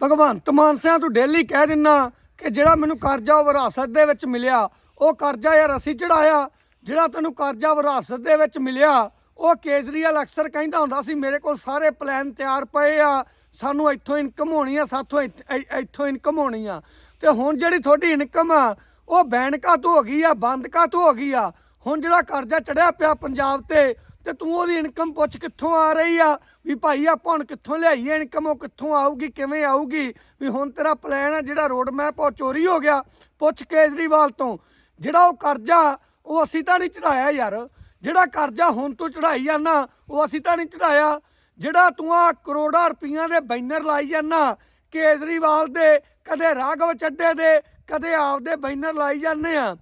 ਭਗਵੰਤ ਮਾਨ ਸਿਆਂ ਤੂੰ ਡੇਲੀ ਕਹਿ ਦਿੰਨਾ ਕਿ ਜਿਹੜਾ ਮੈਨੂੰ ਕਰਜ਼ਾ ਵਿਰਾਸਤ ਦੇ ਵਿੱਚ ਮਿਲਿਆ, ਉਹ ਕਰਜ਼ਾ ਯਾਰ ਅਸੀਂ ਚੜਾਇਆ ਜਿਹੜਾ ਤੈਨੂੰ ਕਰਜ਼ਾ ਵਿਰਾਸਤ ਦੇ ਵਿੱਚ ਮਿਲਿਆ, ਉਹ ਕੇਜਰੀਵਾਲ ਅਕਸਰ ਕਹਿੰਦਾ ਹੁੰਦਾ ਸੀ, ਮੇਰੇ ਕੋਲ ਸਾਰੇ ਪਲਾਨ ਤਿਆਰ ਪਏ ਆ, ਸਾਨੂੰ ਇੱਥੋਂ ਇਨਕਮ ਹੋਣੀ ਆ, ਸਾਥੋਂ ਇੱਥੋਂ ਇਨਕਮ ਹੋਣੀ ਆ। ਤੇ ਹੁਣ ਜਿਹੜੀ ਤੁਹਾਡੀ ਇਨਕਮ ਆ, ਉਹ ਬੈਨ ਕਾਤੋਂ ਹੋ ਗਈ ਆ, ਬੰਦ ਕਾਤੋਂ ਹੋ ਗਈ ਆ। ਹੁਣ ਜਿਹੜਾ ਕਰਜ਼ਾ ਚੜਿਆ ਪਿਆ ਪੰਜਾਬ ਤੇ ਤੇ ਤੂੰ ਉਹਦੀ ਇਨਕਮ ਪੁੱਛ ਕਿੱਥੋਂ ਆ ਰਹੀ ਆ? ਵੀ ਭਾਈ ਆਪਾਂ ਹੁਣ ਕਿੱਥੋਂ ਲਿਆਈਏ ਇਨਕਮ ਉਹ ਕਿੱਥੋਂ ਆਊਗੀ, ਕਿਵੇਂ ਆਊਗੀ? ਵੀ ਹੁਣ ਤੇਰਾ ਪਲਾਨ ਆ ਜਿਹੜਾ ਰੋਡ ਮੈਪ ਉਹ ਚੋਰੀ ਹੋ ਗਿਆ ਪੁੱਛ ਕੇਜਰੀਵਾਲ ਤੋਂ। ਜਿਹੜਾ ਉਹ ਕਰਜ਼ਾ, ਉਹ ਅਸੀਂ ਤਾਂ ਨਹੀਂ ਚੜਾਇਆ ਯਾਰ। ਜਿਹੜਾ ਕਰਜ਼ਾ ਹੁਣ ਤੂੰ ਚੜਾਈ ਜਾਂਦਾ, ਉਹ ਅਸੀਂ ਤਾਂ ਨਹੀਂ ਚੜਾਇਆ ਜਿਹੜਾ ਤੂੰ ਆ ਕਰੋੜਾਂ ਰੁਪਈਆਂ ਦੇ ਬੈਨਰ ਲਾਈ ਜਾਂਦਾ, ਕੇਜਰੀਵਾਲ ਦੇ, ਕਦੇ ਰਾਘਵ ਚੱਡੇ ਦੇ, ਕਦੇ ਆਪਦੇ ਬੈਨਰ ਲਾਈ ਜਾਂਦੇ ਆ।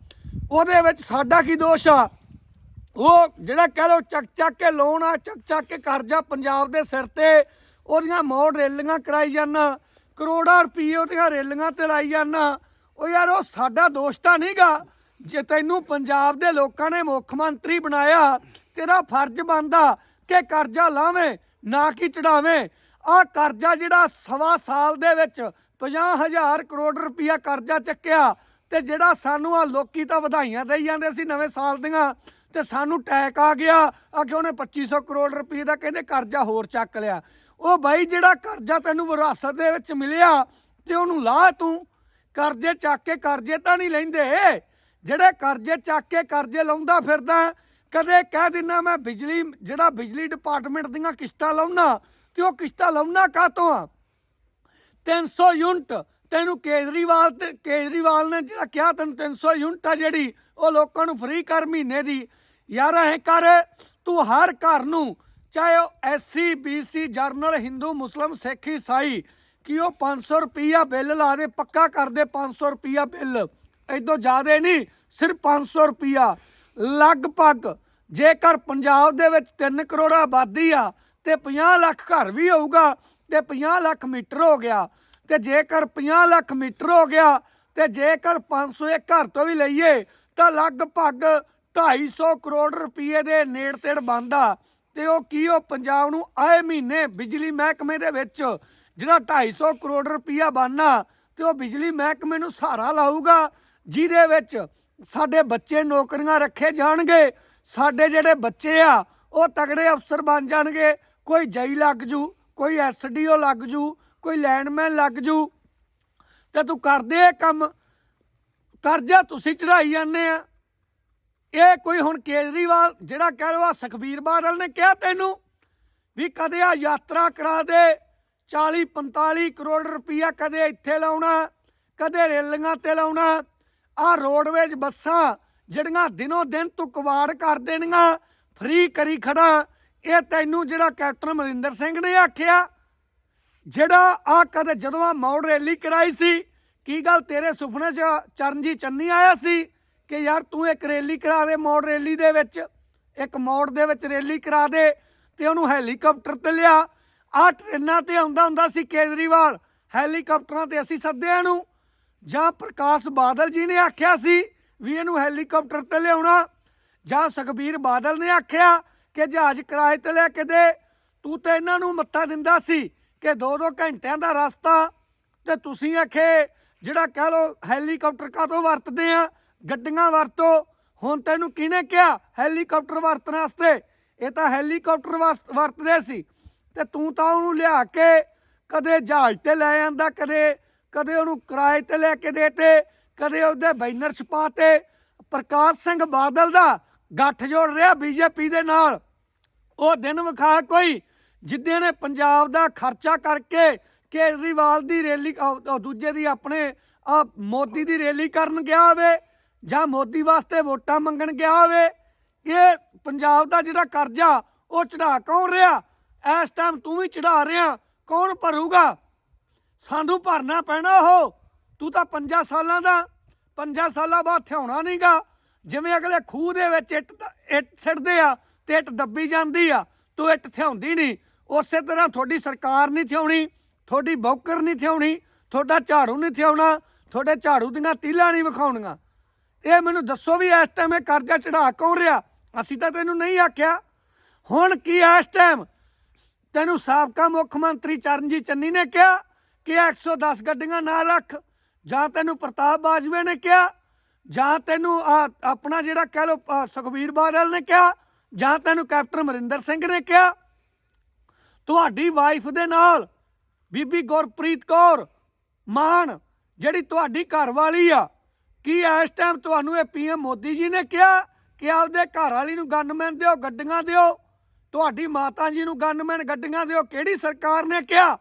ਉਹਦੇ ਵਿੱਚ ਸਾਡਾ ਕੀ ਦੋਸ਼ ਆ? ਉਹ ਜਿਹੜਾ ਕਹਿ ਲੋ ਚੱਕ ਚੱਕ ਕੇ ਲੋਨ ਆ, ਚੱਕ ਚੱਕ ਕੇ ਕਰਜ਼ਾ ਪੰਜਾਬ ਦੇ ਸਿਰ ਤੇ, ਉਹਦੀਆਂ ਮੋੜ ਰੈਲੀਆਂ ਕਰਾਈ ਜਾਂਦਾ ਕਰੋੜਾਂ ਰੁਪਏ ਉਹਦੀਆਂ ਰੈਲੀਆਂ ਤੇ ਲਾਈ ਜਾਂਦਾ ਉਹ ਯਾਰ, ਉਹ ਸਾਡਾ ਦੋਸ਼ ਤਾਂ ਨਹੀਂਗਾ ਜੇ ਤੈਨੂੰ ਪੰਜਾਬ ਦੇ ਲੋਕਾਂ ਨੇ ਮੁੱਖ ਮੰਤਰੀ ਬਣਾਇਆ, ਤੇਰਾ ਫਰਜ਼ ਬਣਦਾ ਕਿ ਕਰਜ਼ਾ ਲਾਵੇਂ, ਨਾ ਕਿ ਚੜਾਵੇਂ। ਆਹ ਕਰਜ਼ਾ ਜਿਹੜਾ ਸਵਾ ਸਾਲ ਦੇ ਵਿੱਚ 50000 ਕਰੋੜ ਰੁਪਇਆ ਕਰਜ਼ਾ ਚੱਕਿਆ, ਤੇ ਜਿਹੜਾ ਸਾਨੂੰ ਆ ਲੋਕੀ ਤਾਂ ਵਧਾਈਆਂ ਦੇਈ ਜਾਂਦੇ ਸੀ ਨਵੇਂ ਸਾਲ ਦੀਆਂ ਤੇ ਸਾਨੂੰ ਟੈਕ ਆ ਗਿਆ। ਆ ਕਿ ਉਹਨੇ 2500 ਕਰੋੜ ਰੁਪਏ ਦਾ ਕਹਿੰਦੇ ਕਰਜ਼ਾ ਹੋਰ ਚੱਕ ਲਿਆ। ਉਹ ਬਾਈ ਜਿਹੜਾ ਕਰਜ਼ਾ ਤੈਨੂੰ ਵਿਰਾਸਤ ਦੇ ਵਿੱਚ ਮਿਲਿਆ ਤੇ ਉਹਨੂੰ ਲਾ ਤੂੰ। ਕਰਜ਼ੇ ਚੱਕ ਕੇ ਕਰਜ਼ੇ ਤਾਂ ਨਹੀਂ ਲੈਂਦੇ। ਜਿਹੜੇ ਕਰਜ਼ੇ ਚੱਕ ਕੇ ਕਰਜ਼ੇ ਲਾਉਂਦਾ ਫਿਰਦਾ, ਕਦੇ ਕਹਿ ਦਿੰਨਾ ਮੈਂ ਬਿਜਲੀ, ਜਿਹੜਾ ਬਿਜਲੀ ਡਿਪਾਰਟਮੈਂਟ ਦੀਆਂ ਕਿਸ਼ਤਾਂ ਲਾਉਣਾ ਤੇ ਉਹ ਕਿਸ਼ਤਾਂ ਲਾਉਣਾ ਕਾਹਤੋਂ ਆ? 300 ਯੂਨਿਟ ਤੈਨੂੰ ਕੇਜਰੀਵਾਲ ਤੇ ਕੇਜਰੀਵਾਲ ਨੇ ਜਿਹੜਾ ਕਿਹਾ ਤੈਨੂੰ 300 ਯੂਨਿਟ ਆ ਜਿਹੜੀ ਉਹ ਲੋਕਾਂ ਨੂੰ ਫ੍ਰੀ ਕਰ ਮਹੀਨੇ ਦੀ। ਯਾਰ ਐ ਕਰ, ਤੂੰ ਹਰ ਘਰ ਨੂੰ, ਚਾਹੇ ਉਹ ਐਸਸੀ ਬੀਸੀ ਜਰਨਲ, ਹਿੰਦੂ, ਮੁਸਲਮ, ਸਿੱਖ, ਈਸਾਈ, ਕਿ ਉਹ 500 ਰੁਪਈਆ ਬਿੱਲ ਲਾ ਦੇ, ਪੱਕਾ ਕਰ ਦੇ 500 ਰੁਪਈਆ ਬਿੱਲ। ਇਦੋਂ ਜ਼ਿਆਦੇ ਨਹੀਂ, ਸਿਰਫ 500 ਰੁਪਈਆ। ਲਗਭਗ ਜੇਕਰ ਪੰਜਾਬ ਦੇ ਵਿੱਚ 3 ਕਰੋੜ ਆਬਾਦੀ ਆ, ਤੇ 50 ਲੱਖ ਘਰ ਵੀ ਹੋਊਗਾ, ਤੇ 50 ਲੱਖ ਮੀਟਰ ਹੋ ਗਿਆ, ਤੇ ਜੇਕਰ 50 ਲੱਖ ਮੀਟਰ ਹੋ ਗਿਆ, ਤੇ ਜੇਕਰ 500 ਇੱਕ ਘਰ ਤੋਂ ਵੀ ਲਈਏ ਤਾਂ ਲਗਭਗ 250 ਕਰੋੜ ਰੁਪਏ ਦੇ ਨੇੜ ਤੇੜ ਬੰਦਾ ਤੇ ਉਹ ਕੀ ਉਹ ਪੰਜਾਬ ਨੂੰ ਆਏ ਮਹੀਨੇ ਬਿਜਲੀ ਮਹਿਕਮੇ ਦੇ ਵਿੱਚ ਜਿਹੜਾ 250 ਕਰੋੜ ਰੁਪਇਆ ਬਣਨਾ ਤੇ ਉਹ ਬਿਜਲੀ ਮਹਿਕਮੇ ਨੂੰ ਸਹਾਰਾ ਲਾਊਗਾ, ਜਿਹਦੇ ਵਿੱਚ ਸਾਡੇ ਬੱਚੇ ਨੌਕਰੀਆਂ ਰੱਖੇ ਜਾਣਗੇ, ਸਾਡੇ ਜਿਹੜੇ ਬੱਚੇ ਆ, ਉਹ ਤਗੜੇ ਅਫਸਰ ਬਣ ਜਾਣਗੇ, ਕੋਈ ਜਈ ਲੱਗ ਜੂ, ਕੋਈ ਐਸਡੀਓ ਲੱਗ ਜੂ, ਕੋਈ ਲੈਂਡਮੈਨ ਲੱਗ ਜੂ। ਤੇ ਤੂੰ ਕਰਦੇ ਇਹ ਕੰਮ ਕਰਜ਼ਾ ਤੁਸੀਂ ਚੜਾਈ ਜਾਂਦੇ ਆ। ਇਹ ਕੋਈ ਹੁਣ ਕੇਜਰੀਵਾਲ, ਜਿਹੜਾ ਕਹਿ ਲੋ ਸੁਖਬੀਰ ਬਾਦਲ ਨੇ ਕਿਹਾ ਤੈਨੂੰ ਵੀ ਕਦੇ ਆ ਯਾਤਰਾ ਕਰਾ ਦੇ 40 45 ਕਰੋੜ ਰੁਪਈਆ ਕਦੇ ਇੱਥੇ ਲਾਉਣਾ, ਕਦੇ ਰੇਲੀਆਂ ਤੇ ਲਾਉਣਾ, ਆ ਰੋਡਵੇਜ ਬੱਸਾਂ ਜਿਹੜੀਆਂ ਦਿਨੋ ਦਿਨ ਤੂੰ ਕਵਾੜ ਕਰ ਦੇਣੀਆਂ, ਫ੍ਰੀ ਕਰੀ ਖੜਾ, ਇਹ ਤੈਨੂੰ ਜਿਹੜਾ ਕੈਪਟਨ ਅਮਰਿੰਦਰ ਸਿੰਘ ਨੇ ਆਖਿਆ, ਜਿਹੜਾ ਆ ਕਦੇ ਜਦੋਂ ਆ ਮੌੜ ਰੈਲੀ ਕਰਾਈ ਸੀ ਕੀ ਗੱਲ ਤੇਰੇ ਸੁਪਨੇ 'ਚ ਚਰਨਜੀਤ ਚੰਨੀ ਆਇਆ ਸੀ ਕਿ ਯਾਰ ਤੂੰ ਇੱਕ ਰੈਲੀ ਕਰਾ ਦੇ ਮੋੜ ਰੈਲੀ ਦੇ ਵਿੱਚ, ਇੱਕ ਮੋੜ ਦੇ ਵਿੱਚ ਰੈਲੀ ਕਰਾ ਦੇ ਤੇ ਉਹਨੂੰ ਹੈਲੀਕਾਪਟਰ ਤੇ ਲਿਆ। ਆ ਟ੍ਰੇਨਾਂ ਤੇ ਆਉਂਦਾ ਹੁੰਦਾ ਸੀ ਕੇਜਰੀਵਾਲ, ਹੈਲੀਕਾਪਟਰਾਂ ਤੇ ਅਸੀਂ ਸੱਦਿਆ ਨੂੰ ਜਾਂ ਪ੍ਰਕਾਸ਼ ਬਾਦਲ ਜੀ ਨੇ ਆਖਿਆ ਸੀ ਵੀ ਇਹਨੂੰ ਹੈਲੀਕਾਪਟਰ ਤੇ ਲਿਆਉਣਾ। ਜਾਂ ਸੁਖਬੀਰ ਬਾਦਲ ਨੇ ਆਖਿਆ ਕਿ ਜਹਾਜ਼ ਕਿਰਾਏ ਤੇ ਲੈ ਕੇ ਦੇ। ਤੂੰ ਤੇ ਇਹਨਾਂ ਨੂੰ ਮੱਥਾ ਦਿੰਦਾ ਸੀ ਕਿ 2-2 ਘੰਟਿਆਂ ਦਾ ਰਸਤਾ ਤੇ ਤੁਸੀਂ ਆਖੇ ਜਿਹੜਾ ਕਹਿ ਲੋ ਹੈਲੀਕਾਪਟਰ ਕਾਹਤੋਂ ਵਰਤਦੇ ਆ? ਗੱਡੀਆਂ ਵਰਤੋ। ਹੁਣ ਤੈਨੂੰ ਕਿਹਨੇ ਕਿਹਾ ਹੈਲੀਕਾਪਟਰ ਵਰਤਣ ਵਾਸਤੇ? ਇਹ ਤਾਂ ਹੈਲੀਕਾਪਟਰ ਵਰਤ- ਵਰਤਦੇ ਸੀ। ਤੇ ਤੂੰ ਤਾਂ ਉਹਨੂੰ ਲਿਆ ਕੇ ਕਦੇ ਜਹਾਜ਼ ਤੇ ਲੈ ਜਾਂਦਾ ਕਦੇ ਕਦੇ ਉਹਨੂੰ ਕਿਰਾਏ ਤੇ ਲੈ ਕੇ ਦੇਤੇ, ਕਦੇ ਉਹਦੇ ਬੈਨਰ ਛਪਾਤੇ। ਪ੍ਰਕਾਸ਼ ਸਿੰਘ ਬਾਦਲ ਦਾ ਗੱਠ ਜੋੜ ਰਿਹਾ ਬੀਜੇਪੀ ਦੇ ਨਾਲ। ਉਹ ਦਿਨ ਵਿਖਾ ਕੋਈ ਜਿੱਦੇ ਨੇ ਪੰਜਾਬ ਦਾ ਖਰਚਾ ਕਰਕੇ ਕੇਜਰੀਵਾਲ ਦੀ ਰੈਲੀ ਦੂਜੇ ਦੀ ਆਪਣੇ ਆ ਮੋਦੀ ਦੀ ਰੈਲੀ ਕਰਨ ਗਿਆ ਹੋਵੇ ਜਾਂ ਮੋਦੀ ਵਾਸਤੇ ਵੋਟਾਂ ਮੰਗਣ ਗਿਆ ਹੋਵੇ, ਇਹ ਪੰਜਾਬ ਦਾ ਜਿਹੜਾ ਕਰਜ਼ਾ, ਉਹ ਚੜਾ ਕੌਣ ਰਿਹਾ? ਇਸ ਟਾਈਮ ਤੂੰ ਵੀ ਚੜਾ ਰਿਹਾ, ਕੌਣ ਭਰੂਗਾ? ਸਾਨੂੰ ਭਰਨਾ ਪੈਣਾ ਉਹ। ਤੂੰ ਤਾਂ 5 ਸਾਲਾਂ ਦਾ 5 ਸਾਲਾਂ ਬਾਅਦ ਥਿਆਉਣਾ ਨਹੀਂਗਾ। ਜਿਵੇਂ ਅਗਲੇ ਖੂਹ ਦੇ ਵਿੱਚ ਇੱਟ ਇੱਟ ਸਿੱਟਦੇ ਆ ਤੇ ਇੱਟ ਦੱਬੀ ਜਾਂਦੀ ਆ, ਤੂੰ ਇੱਟ ਥਿਆਉਂਦੀ ਨਹੀਂ। ਉਸੇ ਤਰ੍ਹਾਂ ਤੁਹਾਡੀ ਸਰਕਾਰ ਨਹੀਂ ਥਿਆਉਣੀ। ਤੁਹਾਡੀ ਬੌਕਰ ਨਹੀਂ ਥਿਆਉਣੀ, ਤੁਹਾਡਾ ਝਾੜੂ ਨਹੀਂ ਥਿਆਉਣਾ, ਤੁਹਾਡੇ ਝਾੜੂ ਦੀਆਂ ਤੀਲਾਂ ਨਹੀਂ ਵਿਖਾਉਣੀਆਂ। ਇਹ ਮੈਨੂੰ ਦੱਸੋ ਵੀ ਇਸ ਟਾਈਮ ਇਹ ਕਰਜ਼ਾ ਚੜਾ ਕੌਣ ਰਿਹਾ? ਅਸੀਂ ਤਾਂ ਤੈਨੂੰ ਨਹੀਂ ਆਖਿਆ। ਹੁਣ ਕੀ ਇਸ ਟਾਈਮ ਤੈਨੂੰ ਸਾਬਕਾ ਮੁੱਖ ਮੰਤਰੀ ਚਰਨਜੀਤ ਚੰਨੀ ਨੇ ਕਿਹਾ ਕਿ 110 ਗੱਡੀਆਂ ਨਾ ਰੱਖ, ਜਾਂ ਤੈਨੂੰ ਪ੍ਰਤਾਪ ਬਾਜਵੇ ਨੇ ਕਿਹਾ, ਜਾਂ ਤੈਨੂੰ ਆਪਣਾ ਜਿਹੜਾ ਕਹਿ ਲੋ ਸੁਖਬੀਰ ਬਾਦਲ ਨੇ ਕਿਹਾ, ਜਾਂ ਤੈਨੂੰ ਕੈਪਟਨ ਅਮਰਿੰਦਰ ਸਿੰਘ ਨੇ ਕਿਹਾ। ਤੁਹਾਡੀ ਵਾਈਫ ਦੇ ਨਾਲ ਬੀਬੀ ਗੁਰਪ੍ਰੀਤ ਕੌਰ, ਮਾਨ, ਜਿਹੜੀ ਤੁਹਾਡੀ ਘਰ ਵਾਲੀ ਆ। ਕੀ ਇਸ ਟਾਈਮ ਤੁਹਾਨੂੰ ਇਹ ਪੀਐਮ ਮੋਦੀ ਜੀ ਨੇ ਕਿਹਾ ਕਿ ਆਪਦੇ ਘਰ ਵਾਲੀ ਨੂੰ ਗਨਮੈਨ ਦਿਓ, ਗੱਡੀਆਂ ਦਿਓ? ਤੁਹਾਡੀ ਮਾਤਾ ਜੀ ਨੂੰ ਗਨਮੈਨ ਗੱਡੀਆਂ ਦਿਓ, ਕਿਹੜੀ ਸਰਕਾਰ ਨੇ ਕਿਹਾ?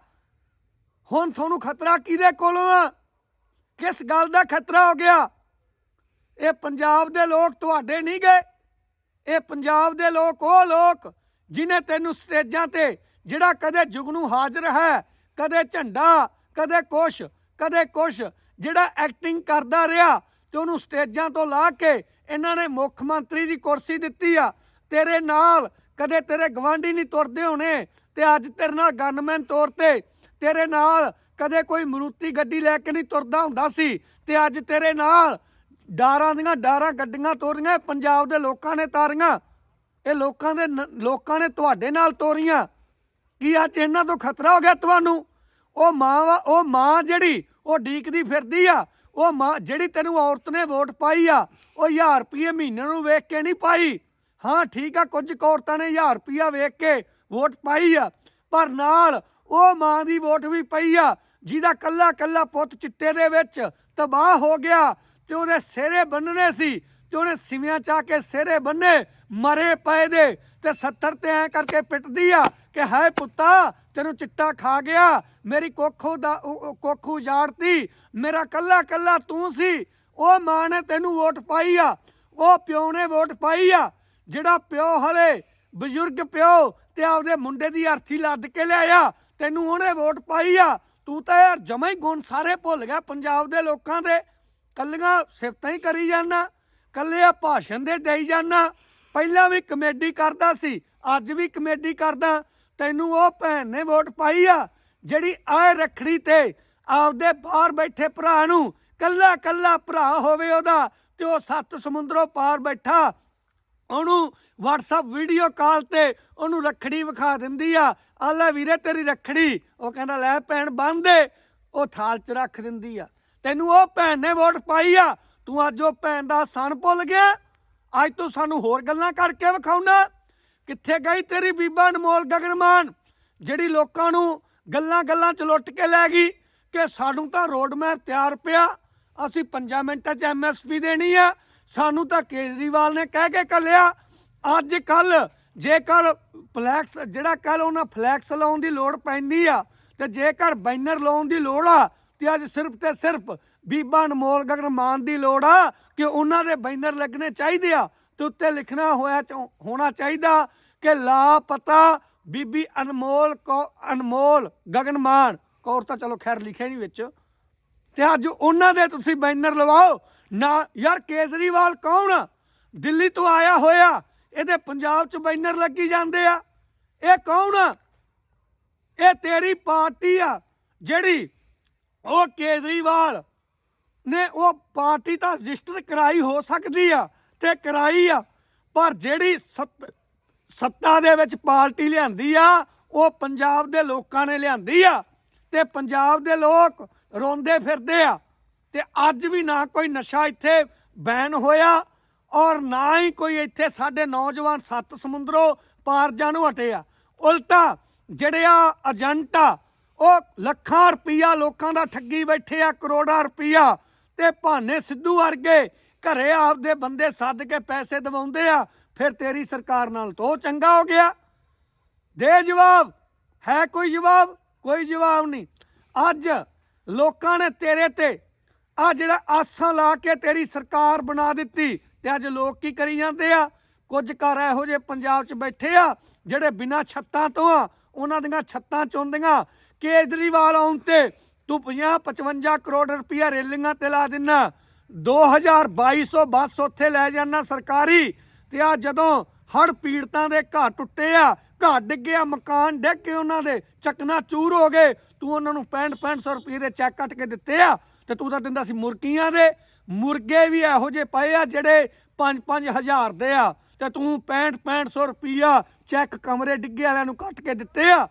ਹੁਣ ਤੁਹਾਨੂੰ ਖਤਰਾ ਕਿਹਦੇ ਕੋਲੋਂ ਆ? ਕਿਸ ਗੱਲ ਦਾ ਖਤਰਾ ਹੋ ਗਿਆ? ਇਹ ਪੰਜਾਬ ਦੇ ਲੋਕ ਤੁਹਾਡੇ ਨਹੀਂ ਗਏ। ਇਹ ਪੰਜਾਬ ਦੇ ਲੋਕ ਉਹ ਲੋਕ ਜਿਨੇ ਤੈਨੂੰ ਸਟੇਜਾਂ ਤੇ ਜਿਹੜਾ ਕਦੇ ਜੁਗਨੂ ਹਾਜ਼ਰ ਹੈ ਕਦੇ ਝੰਡਾ, ਕਦੇ ਕੁਛ ਕਦੇ ਕੁਛ ਜਿਹੜਾ ਐਕਟਿੰਗ ਕਰਦਾ ਰਿਹਾ ਤੇ ਉਹਨੂੰ ਸਟੇਜਾਂ ਤੋਂ ਲਾ ਕੇ ਇਹਨਾਂ ਨੇ ਮੁੱਖ ਮੰਤਰੀ ਦੀ ਕੁਰਸੀ ਦਿੱਤੀ ਆ। ਤੇਰੇ ਨਾਲ ਕਦੇ ਤੇਰੇ ਗਵਾਂਢੀ ਨਹੀਂ ਤੁਰਦੇ ਹੋਣੇ ਤੇ ਅੱਜ ਤੇਰੇ ਨਾਲ ਗਨਮੈਨ ਤੌਰ ਤੇ। ਤੇਰੇ ਨਾਲ ਕਦੇ ਕੋਈ ਮਰੂਤੀ ਗੱਡੀ ਲੈ ਕੇ ਨਹੀਂ ਤੁਰਦਾ ਹੁੰਦਾ ਸੀ ਤੇ ਅੱਜ ਤੇਰੇ ਨਾਲ ਡਾਰਾਂ ਦੀਆਂ ਡਾਰਾਂ ਗੱਡੀਆਂ ਤੋਰੀਆਂ ਪੰਜਾਬ ਦੇ ਲੋਕਾਂ ਨੇ ਤਾਰੀਆਂ। ਇਹ ਲੋਕਾਂ ਦੇ ਨ- ਲੋਕਾਂ ਨੇ ਤੁਹਾਡੇ ਨਾਲ ਤੋਰੀਆਂ। ਕੀ ਅੱਜ ਇਹਨਾਂ ਤੋਂ ਖਤਰਾ ਹੋ ਗਿਆ ਤੁਹਾਨੂੰ? ਉਹ ਮਾਂ ਵਾ, ਉਹ ਮਾਂ ਜਿਹੜੀ, ਉਹ ਡੀਕਦੀ ਫਿਰਦੀ ਆ, ਉਹ ਮਾਂ ਜਿਹੜੀ ਤੈਨੂੰ ਔਰਤ ਨੇ ਵੋਟ ਪਾਈ ਆ, ਉਹ 1000 ਰੁਪਏ ਮਹੀਨੇ ਨੂੰ ਵੇਖ ਕੇ ਨਹੀਂ ਪਾਈ। ਹਾਂ, ਠੀਕ ਆ, ਕੁਝ ਕੁ ਔਰਤਾਂ ਨੇ 1000 ਰੁਪਿਆ ਵੇਖ ਕੇ ਵੋਟ ਪਾਈ ਆ, ਪਰ ਨਾਲ ਉਹ ਮਾਂ ਦੀ ਵੋਟ ਵੀ ਪਈ ਆ, ਜਿਹਦਾ ਕੱਲਾ ਕੱਲਾ ਪੁੱਤ ਚਿੱਟੇ ਦੇ ਵਿੱਚ ਤਬਾਹ ਹੋ ਗਿਆ ਤੇ ਉਹਦੇ ਸਿਹਰੇ ਬੰਨਣੇ ਸੀ, ਤੇ ਉਹਨੇ ਸਿਵਿਆਂ ਚਾ ਕੇ ਸਿਹਰੇ ਬੰਨੇ ਮਰੇ ਪਏ ਦੇ, ਤੇ 70 ਤੇ ਐ ਕਰਕੇ ਪਿੱਟਦੀ ਆ ਕਿ ਹੈ ਪੁੱਤਾ, ਤੈਨੂੰ ਚਿੱਟਾ ਖਾ ਗਿਆ, ਮੇਰੀ ਕੋਖੋ ਦਾ ਕੋਖੂ ਜਾੜਤੀ, ਮੇਰਾ ਕੱਲਾ ਕੱਲਾ ਤੂੰ ਸੀ, ਉਹ ਮਾਂ ਨੇ ਤੈਨੂੰ ਵੋਟ ਪਾਈ ਆ, ਉਹ ਪਿਓ ਨੇ ਵੋਟ ਪਾਈ ਆ, ਜਿਹੜਾ ਪਿਓ ਹਲੇ ਬਜ਼ੁਰਗ ਪਿਓ ਤੇ ਆਪਦੇ ਮੁੰਡੇ ਦੀ ਅਰਥੀ ਲੱਦ ਕੇ ਲਿਆਇਆ, ਤੈਨੂੰ ਉਹਨੇ ਵੋਟ ਪਾਈ ਆ, ਤੂੰ ਤਾਂ ਯਾਰ ਜਮਾ ਹੀ ਗੁਣ ਸਾਰੇ ਭੁੱਲ ਗਿਆ ਪੰਜਾਬ ਦੇ ਲੋਕਾਂ ਦੇ, ਕੱਲੀਆਂ ਸਿਫਤਾਂ ਹੀ ਕਰੀ ਜਾਂਦਾ ਕੱਲੇ ਆ ਭਾਸ਼ਣ ਦੇ ਦੇਈ ਜਾਂਦਾ, ਪਹਿਲਾਂ ਵੀ ਕਮੇਡੀ ਕਰਦਾ ਸੀ, ਅੱਜ ਵੀ ਕਮੇਡੀ ਕਰਦਾ ਤੈਨੂੰ ਉਹ ਭੈਣ ਨੇ ਵੋਟ ਪਾਈ ਆ, ਜਿਹੜੀ ਆਏ ਰਖੜੀ ਤੇ ਆਪਦੇ ਬਾਹਰ ਬੈਠੇ ਭਰਾ ਨੂੰ ਕੱਲਾ ਕੱਲਾ ਭਰਾ ਹੋਵੇ ਉਹਦਾ ਤੇ ਉਹ ਸੱਤ ਸਮੁੰਦਰੋਂ ਪਾਰ ਬੈਠਾ, ਉਹਨੂੰ WhatsApp ਵੀਡੀਓ ਕਾਲ ਤੇ ਉਹਨੂੰ ਰੱਖੜੀ ਵਿਖਾ ਦਿੰਦੀ ਆ ਆ ਵੀਰੇ, ਤੇਰੀ ਰੱਖੜੀ। ਉਹ ਕਹਿੰਦਾ, ਲੈ ਭੈਣ ਬੰਨਦੇ ਉਹ ਥਾਲ 'ਚ ਰੱਖ ਦਿੰਦੀ ਆ। ਤੈਨੂੰ ਉਹ ਭੈਣ ਨੇ ਵੋਟ ਪਾਈ ਆ, ਤੂੰ ਅੱਜ ਉਹ ਭੈਣ ਦਾ ਸਣ ਭੁੱਲ ਗਿਆ? ਅੱਜ ਤੂੰ ਸਾਨੂੰ ਹੋਰ ਗੱਲਾਂ ਕਰਕੇ ਵਿਖਾਉਣਾ? ਕਿੱਥੇ ਗਈ ਤੇਰੀ ਬੀਬਾ ਅਨਮੋਲ ਗਗਨਮਾਨ? ਜਿਹੜੀ ਲੋਕਾਂ ਨੂੰ ਗੱਲਾਂ ਗੱਲਾਂ 'ਚ ਲੁੱਟ ਕੇ ਲੈ ਗਈ ਕਿ ਸਾਨੂੰ ਤਾਂ ਰੋਡ ਮੈਪ ਤਿਆਰ ਪਿਆ। ਅਸੀਂ 5 ਮਿੰਟਾਂ 'ਚ ਐਮਐਸਪੀ ਦੇਣੀ ਆ। ਸਾਨੂੰ ਤਾਂ ਕੇਜਰੀਵਾਲ ਨੇ ਕਹਿ ਕੇ ਕੱਲਿਆ ਅੱਜ ਕੱਲ ਜੇਕਰ ਫਲੈਕਸ, ਜਿਹੜਾ ਕੱਲ ਉਹਨਾਂ ਫਲੈਕਸ ਲਾਉਣ ਦੀ ਲੋੜ ਪੈਂਦੀ ਆ, ਤੇ ਜੇਕਰ ਬੈਨਰ ਲਾਉਣ ਦੀ ਲੋੜ ਆ, ਤੇ ਅੱਜ ਸਿਰਫ ਤੇ ਸਿਰਫ ਬੀਬਾ ਅਨਮੋਲ ਗਗਨ ਮਾਨ ਦੀ ਲੋੜ ਆ ਕਿ ਉਹਨਾਂ ਦੇ ਬੈਨਰ ਲੱਗਣੇ ਚਾਹੀਦੇ ਆ। ਤੇ ਉੱਤੇ ਲਿਖਣਾ ਹੋਇਆ ਚ- ਹੋਣਾ ਚਾਹੀਦਾ ਕਿ ਲਾਪਤਾ ਬੀਬੀ ਅਨਮੋਲ ਕੌ ਅਨਮੋਲ ਗਗਨ ਮਾਨ ਕੌਰ ਤਾਂ ਚਲੋ ਖੈਰ ਲਿਖਿਆ ਨਹੀਂ ਵਿੱਚ। ਤੇ ਅੱਜ ਉਹਨਾਂ ਦੇ ਤੁਸੀਂ ਬੈਨਰ ਲਵਾਓ। ਨਾ ਯਾਰ ਕੇਜਰੀਵਾਲ ਕੌਣ ਦਿੱਲੀ ਤੋਂ ਆਇਆ ਹੋਇਆ। ਇਹਦੇ ਪੰਜਾਬ 'ਚ ਬੈਨਰ ਲੱਗੀ ਜਾਂਦੇ ਆ। ਇਹ ਕੌਣ ਇਹ ਤੇਰੀ ਪਾਰਟੀ ਆ। ਜਿਹੜੀ ਉਹ ਕੇਜਰੀਵਾਲ ਨੇ ਉਹ ਪਾਰਟੀ ਤਾਂ ਰਜਿਸਟਰ ਕਰਾਈ ਹੋ ਸਕਦੀ ਆ। ਤੇ ਕਰਾਈ ਆ। ਪਰ ਜਿਹੜੀ ਸੱਤ- ਸੱਤਾ ਦੇ ਵਿੱਚ ਪਾਰਟੀ ਲਿਆਂਦੀ ਆ, ਉਹ ਪੰਜਾਬ ਦੇ ਲੋਕਾਂ ਨੇ ਲਿਆਂਦੀ ਆ। ਤੇ ਪੰਜਾਬ ਦੇ ਲੋਕ ਰੋਂਦੇ ਫਿਰਦੇ ਆ। ਤੇ ਅੱਜ ਵੀ ਨਾ ਕੋਈ ਨਸ਼ਾ ਇੱਥੇ ਬੈਨ ਹੋਇਆ ਔਰ ਨਾ ਹੀ ਕੋਈ ਇੱਥੇ ਸਾਡੇ ਨੌਜਵਾਨ ਸੱਤ ਸਮੁੰਦਰੋਂ ਪਾਰ ਜਾਣੂ ਹਟੇ ਆ। ਉਲਟਾ ਜਿਹੜੇ ਆ ਏਜੰਟ ਆ, ਉਹ ਲੱਖਾਂ ਰੁਪਈਆ ਲੋਕਾਂ ਦਾ ਠੱਗੀ ਬੈਠੇ ਆ, ਕਰੋੜਾਂ ਰੁਪਈਆ ਤੇ ਭਾਨੇ ਸਿੱਧੂ ਵਰਗੇ ਘਰੇ ਆਪਦੇ ਬੰਦੇ ਸੱਦ ਕੇ ਪੈਸੇ ਦਿਵਾਉਂਦੇ ਆ, ਫਿਰ ਤੇਰੀ ਸਰਕਾਰ ਨਾਲ ਤਾਂ ਉਹ ਚੰਗਾ ਹੋ ਗਿਆ। ਦੇ ਜਵਾਬ, ਹੈ ਕੋਈ ਜਵਾਬ? ਕੋਈ ਜਵਾਬ ਨਹੀਂ। ਅੱਜ ਲੋਕਾਂ ਨੇ ਤੇਰੇ ਤੇ ਆ ਜਿਹੜਾ ਆਸਾਂ ਲਾ ਕੇ ਤੇਰੀ ਸਰਕਾਰ ਬਣਾ ਦਿੱਤੀ ਤੇ ਅੱਜ ਲੋਕ ਕੀ ਕਰੀ ਜਾਂਦੇ ਆ? ਕੁਝ ਘਰ ਇਹੋ ਜਿਹੇ ਪੰਜਾਬ 'ਚ ਬੈਠੇ ਆ, ਜਿਹੜੇ ਬਿਨਾਂ ਛੱਤਾਂ ਤੋਂ ਆ, ਉਹਨਾਂ ਦੀਆਂ ਛੱਤਾਂ ਚੁੰਦੀਆਂ। ਕੇਜਰੀਵਾਲ ਆਉਣ ਤੇ ਤੂੰ 50 55 ਕਰੋੜ ਰੁਪਇਆ ਰੇਲਿੰਗਾਂ ਤੇ ਲਾ ਦਿੰਨਾ। 2200 ਬੱਸ ਉੱਥੇ ਲੈ ਜਾਣਾ ਸਰਕਾਰੀ ਤੇ ਆ ਜਦੋਂ ਹੜ ਪੀੜਤਾਂ ਦੇ ਘਰ ਟੁੱਟੇ ਆ ਘਰ ਡਿੱਗੇ ਆ ਮਕਾਨ ਡਿੱਗ ਕੇ ਉਹਨਾਂ ਦੇ ਚੱਕਣਾ ਚੂਰ ਹੋ ਗਏ। ਤੂੰ ਉਹਨਾਂ ਨੂੰ 65 6500 ਰੁਪਏ ਦੇ ਚੈੱਕ ਕੱਟ ਕੇ ਦਿੱਤੇ ਆ ਤੇ ਤੂੰ ਤਾਂ ਦਿੰਦਾ ਸੀ ਮੁਰਗੀਆਂ ਦੇ। ਮੁਰਗੇ ਵੀ ਇਹੋ ਜਿਹੇ ਪਏ ਆ ਜਿਹੜੇ 5-5 ਹਜ਼ਾਰ ਦੇ ਆ ਤੇ ਤੂੰ 65 6500 ਰੁਪਈਆ ਚੈੱਕ ਕਮਰੇ ਡਿੱਗੇ ਵਾਲਿਆਂ ਨੂੰ ਕੱਟ ਕੇ ਦਿੱਤੇ ਆ।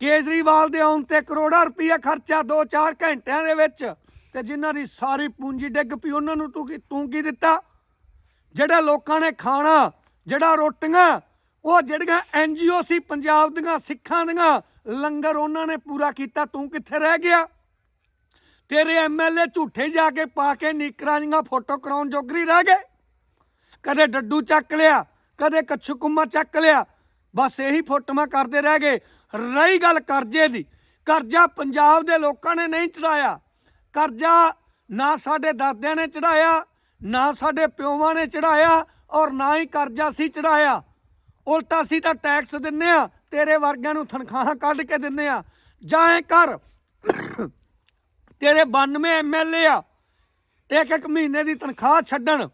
ਕੇਜਰੀਵਾਲ ਦੇ ਆਉਣ ਤੇ ਕਰੋੜਾਂ ਰੁਪਈਆ ਖਰਚਾ 2-4 ਘੰਟਿਆਂ ਦੇ ਵਿੱਚ। ਤੇ ਜਿਨ੍ਹਾਂ ਦੀ ਸਾਰੀ ਪੂੰਜੀ ਡਿੱਗ ਪਈ, ਉਹਨਾਂ ਨੂੰ ਤੂੰ ਕੀ ਤੂੰ ਕੀ ਦਿੱਤਾ? ਜਿਹੜਾ ਲੋਕਾਂ ਨੇ ਖਾਣਾ, ਜਿਹੜਾ ਰੋਟੀਆਂ, ਉਹ ਜਿਹੜੀਆਂ ਐਨਜੀਓ ਸੀ, ਪੰਜਾਬ ਦੀਆਂ, ਸਿੱਖਾਂ ਦੀਆਂ, ਲੰਗਰ ਉਹਨਾਂ ਨੇ ਪੂਰਾ ਕੀਤਾ, ਤੂੰ ਕਿੱਥੇ ਰਹਿ ਗਿਆ? ਤੇਰੇ ਐਮਐਲਏ ਝੂਠੇ ਜਾ ਕੇ ਪਾ ਕੇ ਨੀਕਰਾਂ ਦੀਆਂ ਫੋਟੋ ਕਰਾਉਣ ਜੋਗਰੀ ਰਹਿ ਗਏ? ਕਦੇ ਡੱਡੂ ਚੱਕ ਲਿਆ, ਕਦੇ ਕੱਛੂ ਕੁੰਮਾ ਚੱਕ ਲਿਆ, ਬਸ ਇਹੀ ਫੋਟੋਆਂ ਕਰਦੇ ਰਹਿ ਗਏ। ਰਹੀ ਗੱਲ ਕਰਜ਼ੇ ਦੀ, ਕਰਜ਼ਾ ਪੰਜਾਬ ਦੇ ਲੋਕਾਂ ਨੇ ਨਹੀਂ ਚੜਾਇਆ। ਕਰਜ਼ਾ ਨਾ ਸਾਡੇ ਦਾਦਿਆਂ ਨੇ ਚੜਾਇਆ ਨਾ ਸਾਡੇ ਪਿਓਵਾਂ ਨੇ ਚੜਾਇਆ ਔਰ ਨਾ ਹੀ ਕਰਜ਼ਾ ਸੀ ਚੜਾਇਆ ਉਲਟਾ ਸੀ ਤਾਂ ਟੈਕਸ ਦਿੰਨੇ ਆ, ਤੇਰੇ ਵਰਗਿਆਂ ਨੂੰ ਤਨਖਾਹਾਂ ਕੱਢ ਕੇ ਦਿੰਨੇ ਆ। ਜਾਏ ਕਰ, ਤੇਰੇ 92 ਐਮਐਲਏ ਆ, ਇੱਕ ਇੱਕ ਮਹੀਨੇ ਦੀ ਤਨਖਾਹ ਛੱਡਣ।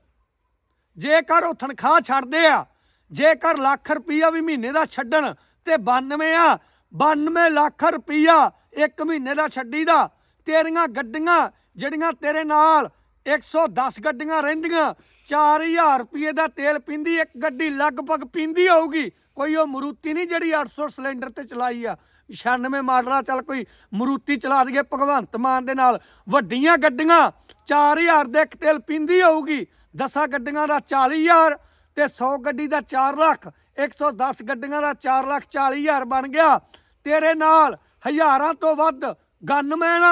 ਜੇਕਰ ਉਹ ਤਨਖਾਹ ਛੱਡਦੇ ਆ, ਜੇਕਰ ਲੱਖ ਰੁਪਈਆ ਵੀ ਮਹੀਨੇ ਦਾ ਛੱਡਣ ਤੇ 92 ਆ 92 ਲੱਖ ਰੁਪਈਆ ਇੱਕ ਮਹੀਨੇ ਦਾ ਛੱਡੀਦਾ ਤੇਰੀਆਂ ਗੱਡੀਆਂ ਜਿਹੜੀਆਂ ਤੇਰੇ ਨਾਲ 110 ਗੱਡੀਆਂ ਰਹਿੰਦੀਆਂ 4000 ਰੁਪਏ ਦਾ ਤੇਲ ਪੀਂਦੀ, ਇੱਕ ਗੱਡੀ ਲਗਭਗ ਪੀਂਦੀ ਹੋਊਗੀ। ਕੋਈ ਉਹ ਮਰੂਤੀ ਨਹੀਂ ਜਿਹੜੀ 800 ਸਿਲੰਡਰ ਤੇ ਚਲਾਈ ਆ। 96 ਮਾਡਲਾ, ਚੱਲ ਕੋਈ ਮਰੂਤੀ ਚਲਾ ਦਈਏ ਭਗਵੰਤ ਮਾਨ ਦੇ ਨਾਲ। ਵੱਡੀਆਂ ਗੱਡੀਆਂ 4000 ਦੇ ਇੱਕ ਤੇਲ ਪੀਂਦੀ ਹੋਊਗੀ। 10 ਗੱਡੀਆਂ ਦਾ 40000 ਤੇ 100 ਗੱਡੀ ਦਾ 4 ਲੱਖ। 110 ਗੱਡੀਆਂ ਦਾ 4 ਲੱਖ 40000 ਬਣ ਗਿਆ। ਤੇਰੇ ਨਾਲ ਹਜ਼ਾਰਾਂ ਤੋਂ ਵੱਧ ਗਨਮੈਨ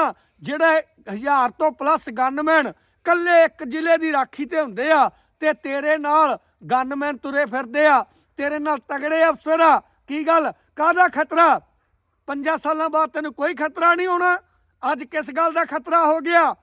ਜਿਹੜੇ ਹਜ਼ਾਰ ਤੋਂ ਪਲੱਸ ਗਨਮੈਨ ਕੱਲੇ ਇੱਕ ਜ਼ਿਲ੍ਹੇ ਦੀ ਰਾਖੀ ਤੇ ਹੁੰਦੇ ਆ ਤੇ ਤੇਰੇ ਨਾਲ ਗਨਮੈਨ ਤੁਰੇ ਫਿਰਦੇ ਆ, ਤੇਰੇ ਨਾਲ ਤਗੜੇ ਅਫਸਰ ਆ। ਕੀ ਗੱਲ? ਕਾਹਦਾ ਖਤਰਾ? ਪੰਜਾਂ ਸਾਲਾਂ ਬਾਅਦ ਤੈਨੂੰ ਕੋਈ ਖਤਰਾ ਨਹੀਂ ਹੋਣਾ? ਅੱਜ ਕਿਸ ਗੱਲ ਦਾ ਖਤਰਾ ਹੋ ਗਿਆ?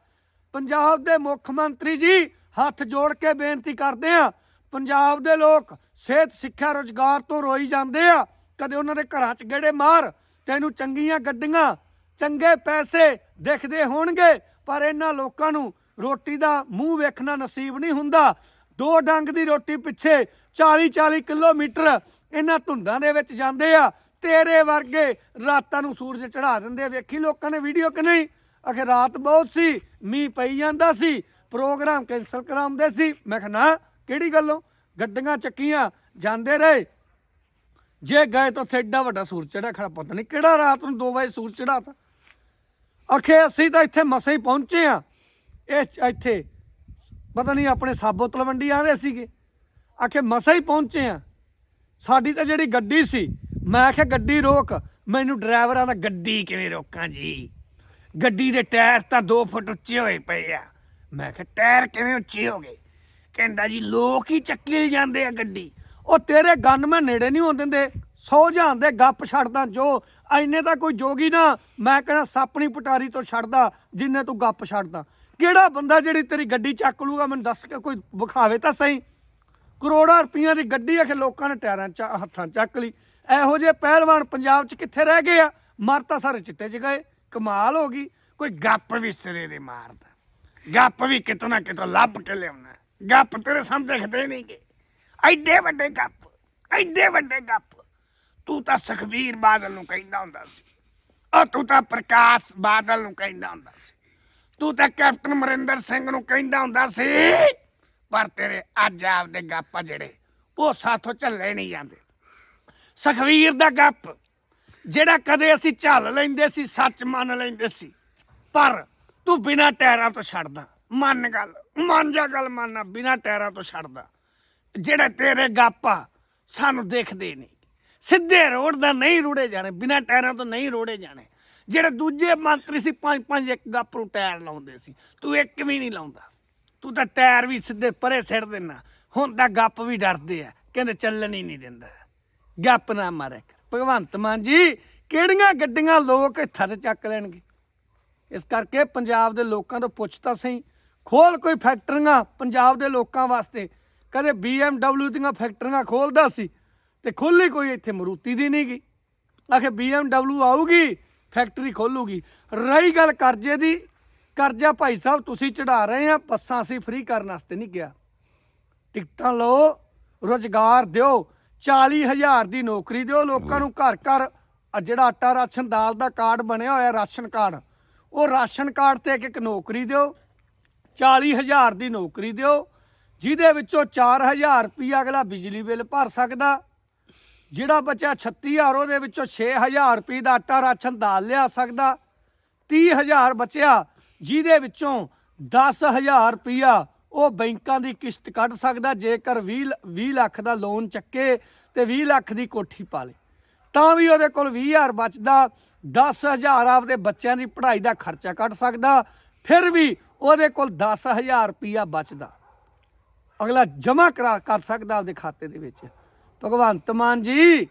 ਪੰਜਾਬ ਦੇ ਮੁੱਖ ਮੰਤਰੀ ਜੀ ਹੱਥ ਜੋੜ ਕੇ ਬੇਨਤੀ ਕਰਦੇ ਆ, ਪੰਜਾਬ ਦੇ ਲੋਕ ਸਿਹਤ, ਸਿੱਖਿਆ, ਰੋਜ਼ਗਾਰ ਤੋਂ ਰੋਈ ਜਾਂਦੇ ਆ। ਕਦੇ ਉਹਨਾਂ ਦੇ ਘਰਾਂ 'ਚ ਗੇੜੇ ਮਾਰ, ਤੈਨੂੰ ਚੰਗੀਆਂ ਗੱਡੀਆਂ, ਚੰਗੇ ਪੈਸੇ ਦਿਖਦੇ ਹੋਣਗੇ, ਪਰ ਇਹਨਾਂ ਲੋਕਾਂ ਨੂੰ ਰੋਟੀ ਦਾ ਮੂੰਹ ਵੇਖਣਾ ਨਸੀਬ ਨਹੀਂ ਹੁੰਦਾ। ਦੋ ਡੰਗ ਦੀ ਰੋਟੀ ਪਿੱਛੇ 40 40 ਕਿਲੋਮੀਟਰ ਇਹਨਾਂ ਧੁੰਦਾਂ ਦੇ ਵਿੱਚ ਜਾਂਦੇ ਆ। ਤੇਰੇ ਵਰਗੇ ਰਾਤਾਂ ਨੂੰ ਸੂਰਜ ਚੜਾ ਦਿੰਦੇ ਵੇਖੀ ਲੋਕਾਂ ਨੇ ਵੀਡੀਓ ਕਿ ਨਹੀਂ? ਅਖੇ ਰਾਤ ਬਹੁਤ ਸੀ, ਮੀਂਹ ਪਈ ਜਾਂਦਾ ਸੀ, ਪ੍ਰੋਗਰਾਮ ਕੈਨਸਲ ਕਰਾਉਂਦੇ ਸੀ। ਮੈਂ ਕਿਹਾ, ਨਾ, ਕਿਹੜੀ ਗੱਲੋਂ? ਗੱਡੀਆਂ ਚੱਕੀਆਂ, ਜਾਂਦੇ ਰਹੇ। ਜੇ ਗਏ ਤਾਂ ਉੱਥੇ ਏਡਾ ਵੱਡਾ ਸੂਰਜ ਚੜਾ ਖੜਾ। ਪਤਾ ਨਹੀਂ ਕਿਹੜਾ ਰਾਤ ਨੂੰ 2 ਵਜੇ ਸੂਰਜ ਚੜਾਤਾ ਅਖੇ ਅਸੀਂ ਤਾਂ ਇੱਥੇ ਮਸਾਂ ਹੀ ਪਹੁੰਚੇ ਆ ਇਸ ਇੱਥੇ, ਪਤਾ ਨਹੀਂ ਆਪਣੇ ਸਾਬੋ ਤਲਵੰਡੀ ਆਂਦੇ ਸੀਗੇ। ਆਖੇ, ਮਸਾਂ ਹੀ ਪਹੁੰਚੇ ਆ ਸਾਡੀ ਤਾਂ ਜਿਹੜੀ ਗੱਡੀ ਸੀ, ਮੈਂ ਆਖਿਆ, ਗੱਡੀ ਰੋਕ। ਮੈਨੂੰ ਡਰਾਈਵਰਾਂ ਦਾ ਗੱਡੀ ਕਿਵੇਂ ਰੋਕਾਂ ਜੀ? ਗੱਡੀ ਦੇ ਟਾਇਰ ਤਾਂ 2 ਫੁੱਟ ਉੱਚੇ ਹੋਏ ਪਏ ਆ। ਮੈਂ ਕਿਹਾ ਟਾਇਰ ਕਿਵੇਂ ਉੱਚੇ ਹੋ ਗਏ? ਕਹਿੰਦਾ ਜੀ, ਲੋਕ ਹੀ ਚੱਕੀ ਜਾਂਦੇ ਆ ਗੱਡੀ। ਉਹ ਤੇਰੇ ਗਨਮੈਨ ਨੇੜੇ ਨਹੀਂ ਹੋਣ ਦਿੰਦੇ। ਸੌ ਜਾਂਦੇ ਗੱਪ ਛੱਡਦਾ ਜੋ ਐਨੇ ਤਾਂ ਕੋਈ ਜੋਗੀ ਨਾ, ਮੈਂ ਕਹਿੰਦਾ ਸਾਪਣੀ ਪਟਾਰੀ ਤੋਂ ਛੱਡਦਾ, ਜਿੰਨੇ ਤੂੰ ਗੱਪ ਛੱਡਦਾ। ਕਿਹੜਾ ਬੰਦਾ ਜਿਹੜੀ ਤੇਰੀ ਗੱਡੀ ਚੱਕ ਲੂਗਾ, ਮੈਨੂੰ ਦੱਸ ਕੇ ਕੋਈ ਵਿਖਾਵੇ ਤਾਂ ਸਹੀ। ਕਰੋੜਾਂ ਰੁਪਈਆਂ ਦੀ ਗੱਡੀ ਆਖੇ ਲੋਕਾਂ ਨੇ ਟਾਇਰਾਂ 'ਚ, ਹੱਥਾਂ ਚੱਕ ਲਈ। ਇਹੋ ਜਿਹੇ ਪਹਿਲਵਾਨ ਪੰਜਾਬ 'ਚ ਕਿੱਥੇ ਰਹਿ ਗਏ ਆ? ਮਰ ਤਾਂ ਸਾਰੇ ਚਿੱਟੇ 'ਚ ਗਏ। ਕਮਾਲ ਹੋ ਗਈ। ਕੋਈ ਗੱਪ ਵੀ ਸਿਰੇ ਦੇ ਮਾਰਦਾ। ਗੱਪ ਵੀ ਕਿਤੋਂ ਨਾ ਕਿਤੋਂ ਲੱਭ ਕੇ ਲਿਆਉਣਾ। ਗੱਪ ਤੇਰੇ ਸਾਹਮਣੇ ਦਿਖਦੇ ਨਹੀਂਗੇ। ਐਡੇ ਵੱਡੇ ਗੱਪ, ਐਡੇ ਵੱਡੇ ਗੱਪ। ਤੂੰ ਤਾਂ ਸੁਖਬੀਰ ਬਾਦਲ ਨੂੰ ਕਹਿੰਦਾ ਹੁੰਦਾ ਸੀ। ਉਹ ਤੂੰ ਤਾਂ ਪ੍ਰਕਾਸ਼ ਬਾਦਲ ਨੂੰ ਕਹਿੰਦਾ ਹੁੰਦਾ ਸੀ। ਤੂੰ ਤਾਂ ਕੈਪਟਨ ਮਰਿੰਦਰ ਸਿੰਘ ਨੂੰ ਕਹਿੰਦਾ ਹੁੰਦਾ ਸੀ। ਪਰ ਤੇਰੇ ਅੱਜ ਆਪਦੇ ਗੱਪ ਆ ਜਿਹੜੇ, ਉਹ ਸਾਥੋਂ ਝੱਲੇ ਨਹੀਂ ਜਾਂਦੇ। ਸੁਖਵੀਰ ਦਾ ਗੱਪ, ਜਿਹੜਾ ਕਦੇ ਅਸੀਂ ਝੱਲ ਲੈਂਦੇ ਸੀ, ਸੱਚ ਮੰਨ ਲੈਂਦੇ ਸੀ। ਪਰ ਤੂੰ ਬਿਨਾਂ ਟਾਇਰਾਂ ਤੋਂ ਛੱਡਦਾ। ਮੰਨ ਗੱਲ, ਮੰਨ ਜਾ ਗੱਲ ਮੰਨਣਾ ਬਿਨਾਂ ਟਾਇਰਾਂ ਤੋਂ ਛੱਡਦਾ। ਜਿਹੜੇ ਤੇਰੇ ਗੱਪ ਆ, ਸਾਨੂੰ ਦੇਖਦੇ ਨਹੀਂ। ਸਿੱਧੇ ਰੋਡ ਦਾ ਨਹੀਂ ਰੋੜੇ ਜਾਣੇ, ਬਿਨਾਂ ਟਾਇਰਾਂ ਤੋਂ ਨਹੀਂ ਰੋੜੇ ਜਾਣੇ। ਜਿਹੜੇ ਦੂਜੇ ਮੰਤਰੀ ਸੀ, ਪੰਜ ਪੰਜ ਇੱਕ ਗੱਪ ਨੂੰ ਟਾਇਰ ਲਾਉਂਦੇ ਸੀ। ਤੂੰ ਇੱਕ ਵੀ ਨਹੀਂ ਲਾਉਂਦਾ। ਤੂੰ ਤਾਂ ਟਾਇਰ ਵੀ ਸਿੱਧੇ ਪਰੇ ਸਿੱਟ ਦੇਣਾ ਹੁਣ ਤਾਂ ਗੱਪ ਵੀ ਡਰਦੇ ਆ, ਕਹਿੰਦੇ ਚੱਲਣ ਹੀ ਨਹੀਂ ਦਿੰਦਾ। ਗੱਪ ਨਾ ਮਾਰਿਆ ਕਰ। ਭਗਵੰਤ ਮਾਨ ਜੀ, ਕਿਹੜੀਆਂ ਗੱਡੀਆਂ ਲੋਕ ਹੱਥਾਂ ਤੇ ਚੱਕ ਲੈਣਗੇ? ਇਸ ਕਰਕੇ ਪੰਜਾਬ ਦੇ ਲੋਕਾਂ ਤੋਂ ਪੁੱਛ ਤਾਂ ਸਹੀ। ਖੋਲ ਕੋਈ ਫੈਕਟਰੀਆਂ ਪੰਜਾਬ ਦੇ ਲੋਕਾਂ ਵਾਸਤੇ। ਕਦੇ BMW ਦੀਆਂ ਫੈਕਟਰੀਆਂ ਖੋਲਦਾ ਸੀ। ਤੇ ਖੋਲੀ ਕੋਈ ਇੱਥੇ ਮਰੂਤੀ ਦੀ ਨਹੀਂ ਗਈ ਆਖੇ BMW ਆਊਗੀ ਫੈਕਟਰੀ ਖੋਲੂਗੀ। ਰਹੀ ਗੱਲ ਕਰਜ਼ੇ ਦੀ, ਕਰਜ਼ਾ ਭਾਈ ਸਾਹਿਬ ਤੁਸੀਂ ਚੜਾ ਰਹੇ ਆ, ਬੱਸਾਂ ਅਸੀਂ ਫ੍ਰੀ ਕਰਨ ਵਾਸਤੇ ਨਹੀਂ ਗਿਆ। ਟਿਕਟਾਂ ਲਓ, ਰੋਜ਼ਗਾਰ ਦਿਓ 40000 ਦੀ ਨੌਕਰੀ ਦਿਓ, ਲੋਕਾਂ ਨੂੰ ਘਰ ਘਰ ਜਿਹੜਾ ਆਟਾ ਰਾਸ਼ਨ, ਦਾਲ ਦਾ ਕਾਰਡ ਬਣਿਆ ਹੋਇਆ ਰਾਸ਼ਨ ਕਾਰਡ, ਉਹ ਰਾਸ਼ਨ ਕਾਰਡ ਤੇ ਇੱਕ ਇੱਕ ਨੌਕਰੀ ਦਿਓ 40000 ਦੀ ਨੌਕਰੀ ਦਿਓ, ਜਿਹਦੇ ਵਿੱਚੋਂ 4000 ਰੁਪਈਆ ਅਗਲਾ ਬਿਜਲੀ ਬਿੱਲ ਭਰ ਸਕਦਾ ਜਿਹੜਾ ਬੱਚਾ 36000 ਉਹਦੇ ਵਿੱਚੋਂ 6000 ਰੁਪਏ ਦਾ ਆਟਾ ਰਾਸ਼ਨ ਦਾਲ ਲਿਆ ਸਕਦਾ 30000 ਬਚਿਆ, ਜਿਹਦੇ ਵਿੱਚੋਂ 10000 ਰੁਪਇਆ ਉਹ ਬੈਂਕਾਂ ਦੀ ਕਿਸ਼ਤ ਕੱਢ ਸਕਦਾ, ਜੇਕਰ 20 ਲ- 20 ਲੱਖ ਦਾ ਲੋਨ ਚੱਕੇ ਤੇ 20 ਲੱਖ ਦੀ ਕੋਠੀ ਪਾ ਲੇ ਤਾਂ ਵੀ ਉਹਦੇ ਕੋਲ 20000 ਬਚਦਾ 10000 ਆਪਦੇ ਬੱਚਿਆਂ ਦੀ ਪੜ੍ਹਾਈ ਦਾ ਖਰਚਾ ਕੱਢ ਸਕਦਾ, ਫਿਰ ਵੀ ਉਹਦੇ ਕੋਲ 10000 ਰੁਪਇਆ ਬਚਦਾ। ਅਗਲਾ ਜਮ੍ਹਾਂ ਕਰਾ, ਕਰ ਸਕਦਾ ਆਪਦੇ ਖਾਤੇ ਦੇ ਵਿੱਚ। ਭਗਵੰਤ ਮਾਨ ਜੀ,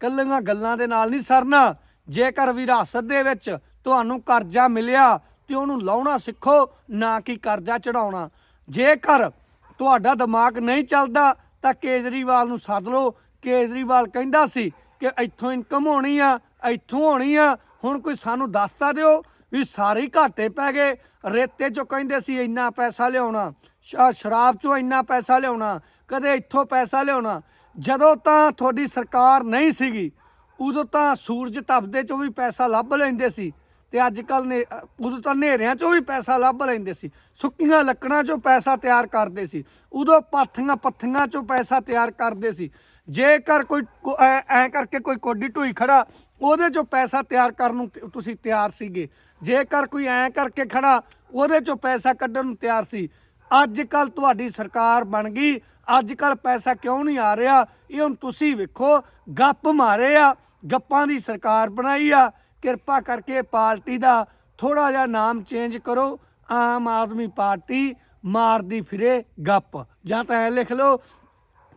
ਕੱਲੀਆਂ ਗੱਲਾਂ ਦੇ ਨਾਲ ਨਹੀਂ ਸਰਨਾ। ਜੇਕਰ ਵਿਰਾਸਤ ਦੇ ਵਿੱਚ ਤੁਹਾਨੂੰ ਕਰਜ਼ਾ ਮਿਲਿਆ ਤੇ ਉਹਨੂੰ ਲਾਉਣਾ ਸਿੱਖੋ, ਨਾ ਕਿ ਕਰਜ਼ਾ ਚੜਾਉਣਾ ਜੇਕਰ ਤੁਹਾਡਾ ਦਿਮਾਗ ਨਹੀਂ ਚੱਲਦਾ, ਤਾਂ ਕੇਜਰੀਵਾਲ ਨੂੰ ਸੱਦ ਲਓ। ਕੇਜਰੀਵਾਲ ਕਹਿੰਦਾ ਸੀ ਕਿ ਇੱਥੋਂ ਇਨਕਮ ਹੋਣੀ ਆ, ਇੱਥੋਂ ਹੋਣੀ ਆ। ਹੁਣ ਕੋਈ ਸਾਨੂੰ ਦੱਸਤਾ ਦਿਓ ਵੀ ਸਾਰੇ ਘਾਟੇ ਪੈ ਗਏ। ਰੇਤੇ ਚੋਂ ਕਹਿੰਦੇ ਸੀ ਇੰਨਾ ਪੈਸਾ ਲਿਆਉਣਾ ਸ਼- ਸ਼ਰਾਬ ਚੋਂ ਇੰਨਾ ਪੈਸਾ ਲਿਆਉਣਾ, ਕਦੇ ਇੱਥੋਂ ਪੈਸਾ ਲਿਆਉਣਾ। ਜਦੋਂ ਤਾਂ ਤੁਹਾਡੀ ਸਰਕਾਰ ਨਹੀਂ ਸੀਗੀ, ਉਦੋਂ ਤਾਂ ਸੂਰਜ ਤਪਦੇ ਚੋਂ ਵੀ ਪੈਸਾ ਲੱਭ ਲੈਂਦੇ ਸੀ ਤੇ ਅੱਜ ਕੱਲ ਨੇ ਉਦੋਂ ਤਾਂ ਹਨੇਰਿਆਂ ਚੋਂ ਵੀ ਪੈਸਾ ਲੱਭ ਲੈਂਦੇ ਸੀ, ਸੁੱਕੀਆਂ ਲੱਕੜਾਂ ਚੋਂ ਪੈਸਾ ਤਿਆਰ ਕਰਦੇ ਸੀ, ਉਦੋਂ ਪਾਥੀਆਂ ਪੱਥੀਆਂ ਚੋਂ ਪੈਸਾ ਤਿਆਰ ਕਰਦੇ ਸੀ, ਜੇਕਰ ਕੋਈ ਐ, ਐਂ ਕਰਕੇ ਕੋਈ ਕੋਡੀ ਢੋਈ ਖੜਾ, ਉਹਦੇ ਚੋਂ ਪੈਸਾ ਤਿਆਰ ਕਰਨ ਨੂੰ ਤ- ਤੁਸੀਂ ਤਿਆਰ ਸੀਗੇ, ਜੇਕਰ ਕੋਈ ਐਂ ਕਰਕੇ ਖੜਾ, ਉਹਦੇ ਚੋਂ ਪੈਸਾ ਕੱਢਣ ਨੂੰ ਤਿਆਰ ਸੀ ਅੱਜ ਕੱਲ ਤੁਹਾਡੀ ਸਰਕਾਰ ਬਣ ਗਈ ਅੱਜ ਕੱਲ ਪੈਸਾ ਕਿਉਂ ਨਹੀਂ ਆ ਰਿਹਾ? ਇਹ ਹੁਣ ਤੁਸੀਂ ਵੇਖੋ, ਗੱਪ ਮਾਰੇ ਆ, ਗੱਪਾਂ ਦੀ ਸਰਕਾਰ ਬਣਾਈ ਆ। ਕਿਰਪਾ ਕਰਕੇ ਪਾਰਟੀ ਦਾ ਥੋੜਾ ਜਿਹਾ ਨਾਮ ਚੇਂਜ ਕਰੋ। ਆਮ ਆਦਮੀ ਪਾਰਟੀ ਮਾਰਦੀ ਫਿਰੇ ਗੱਪ। ਜਾਂ ਤਾਂ ਐ ਲਿਖ ਲਓ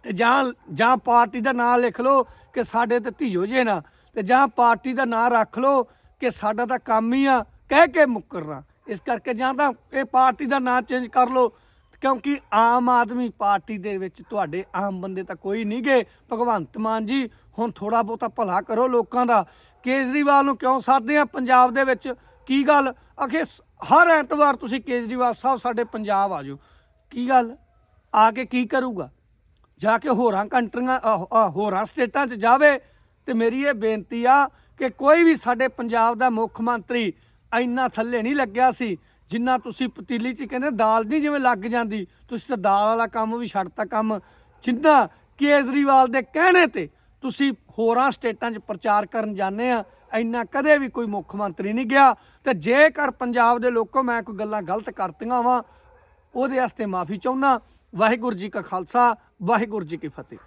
ਤੇ ਜਾਂ ਜਾਂ ਪਾਰਟੀ ਦਾ ਨਾਮ ਲਿਖ ਲਓ ਕਿ ਸਾਡੇ ਤੇ ਧੀਓ ਜੇ ਨਾ। ਤੇ ਜਾਂ ਪਾਰਟੀ ਦਾ ਨਾਮ ਰੱਖ ਲਓ ਕਿ ਸਾਡਾ ਤਾਂ ਕੰਮ ਹੀ ਆ, ਕਹਿ ਕੇ ਮੁੱਕਰਨਾ। ਇਸ ਕਰਕੇ ਜਾਂ ਤਾਂ ਇਹ ਪਾਰਟੀ ਦਾ ਨਾਮ ਚੇਂਜ ਕਰ ਲਓ। ਕਿਉਂਕਿ ਆਮ ਆਦਮੀ ਪਾਰਟੀ ਦੇ ਵਿੱਚ ਤੁਹਾਡੇ ਆਮ ਬੰਦੇ ਤਾਂ ਕੋਈ ਨਹੀਂ ਗਏ। ਭਗਵੰਤ ਮਾਨ ਜੀ ਹੁਣ ਥੋੜਾ ਬਹੁਤਾ ਭਲਾ ਕਰੋ ਲੋਕਾਂ ਦਾ। ਕੇਜਰੀਵਾਲ ਨੂੰ ਕਿਉਂ ਸਾਧਦੇ ਆ ਪੰਜਾਬ ਦੇ ਵਿੱਚ? ਕੀ ਗੱਲ? ਅਖੇ ਹਰ ਐਤਵਾਰ ਤੁਸੀਂ ਕੇਜਰੀਵਾਲ ਸਾਹਿਬ ਸਾਡੇ ਪੰਜਾਬ ਆ ਜਾਓ। ਕੀ ਗੱਲ? ਆ ਕੇ ਕੀ ਕਰੂਗਾ? ਜਾ ਕੇ ਹੋਰਾਂ ਕੰਟਰੀਆਂ ਅਹ, ਹੋਰਾਂ ਸਟੇਟਾਂ 'ਚ ਜਾਵੇ ਤੇ ਮੇਰੀ ਇਹ ਬੇਨਤੀ ਆ ਕਿ ਕੋਈ ਵੀ ਸਾਡੇ ਪੰਜਾਬ ਦਾ ਮੁੱਖ ਮੰਤਰੀ ਇੰਨਾ ਥੱਲੇ ਨਹੀਂ ਲੱਗਿਆ ਸੀ। ਜਿੰਨਾ ਤੁਸੀਂ ਪਤੀਲੀ 'ਚ ਕਹਿੰਦੇ ਦਾਲ ਨਹੀਂ ਜਿਵੇਂ ਲੱਗ ਜਾਂਦੀ, ਤੁਸੀਂ ਤਾਂ ਦਾਲ ਵਾਲਾ ਕੰਮ ਵੀ ਛੱਡਤਾ ਕੰਮ। ਜਿੰਨਾ ਕੇਜਰੀਵਾਲ ਦੇ ਕਹਿਣੇ ਤੇ ਤੁਸੀਂ ਹੋਰਾਂ ਸਟੇਟਾਂ 'ਚ ਪ੍ਰਚਾਰ ਕਰਨ ਜਾਂਦੇ ਆ, ਇੰਨਾ ਕਦੇ ਵੀ ਕੋਈ ਮੁੱਖ ਮੰਤਰੀ ਨਹੀਂ ਗਿਆ। ਤੇ ਜੇਕਰ ਪੰਜਾਬ ਦੇ ਲੋਕੋ ਮੈਂ ਕੋਈ ਗੱਲਾਂ ਗਲਤ ਕਰਤੀਆਂ ਵਾਂ, ਉਹਦੇ ਵਾਸਤੇ ਮਾਫੀ ਚਾਹੁੰਦਾ। ਵਾਹਿਗੁਰੂ ਜੀ ਕਾ ਖਾਲਸਾ, ਵਾਹਿਗੁਰੂ ਜੀ ਕੀ ਫਤਿਹ।